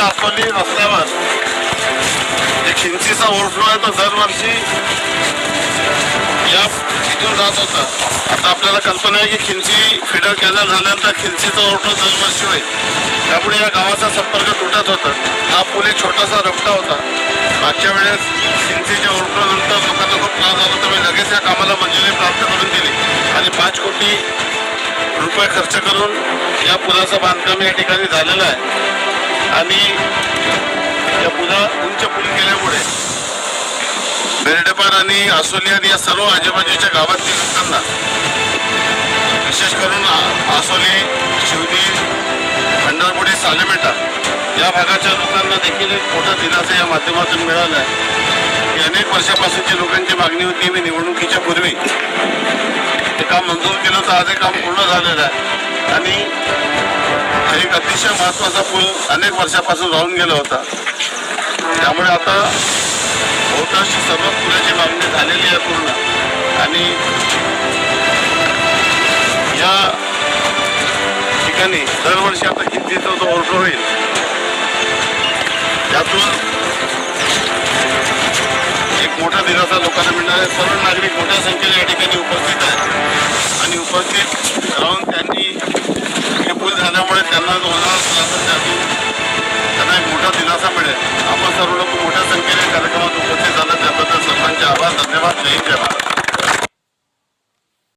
आसोली रस्त्यावर. एक खिंचीचा ओव्हरफ्लो आहे तो दरवर्षी या तिथून जात होता. आता आपल्याला कल्पना आहे की खिंची फिडर कॅनल झाल्यानंतर खिंचीचा ओव्हरफ्लो दरवर्षी होईल त्यामुळे या गावाचा संपर्क तुटत होता. हा पूल एक छोटासा रस्ता होता. मागच्या वेळेस खिंचीच्या ओव्हरफ्लो लोकांना खूप त्रास झाला तर लगेच या कामाला मंजुरी प्राप्त करून दिली. आणि पाच कोटी रुपये खर्च करून या पुलाचं बांधकाम या ठिकाणी झालेलं आहे. आणि या पुला उंच पूल केल्यामुळे बेरडेपार आणि आसोली आणि या सर्व आजूबाजूच्या गावातील लोकांना विशेष करून आसोली शिवनी भंडारपुडी सालेमेटा या भागाच्या लोकांना देखील एक मोठा दिलासा या माध्यमातून मिळाला आहे की अनेक वर्षापासूनची लोकांची मागणी होती मी निवडणुकीच्या पूर्वी ते काम मंजूर केलं तर आज हे काम पूर्ण झालेलं आहे. आणि एक अतिशय महत्त्वाचा पूल अनेक वर्षापासून राहून गेला होता. त्यामुळे आता बहुतांशी सर्व पुलाची मागणी झालेली आहे पूर्ण. आणि या ठिकाणी दरवर्षी आता कितीचा जो ओव्हरफ्लो होईल. त्यातून एक मोठा दिलासा लोकांना मिळणार आहे. सर्व नागरिक मोठ्या संख्येने या ठिकाणी उपस्थित आहेत. आणि उपस्थित राहून पूल त्यांना जो होणार त्रास त्यातून त्यांना एक मोठा दिलासा मिळेल. आपण सर्व लोक मोठ्या संख्येने कार्यक्रमात उपस्थित झालं. त्याबद्दल सर्वांचे आभार धन्यवाद. जय जय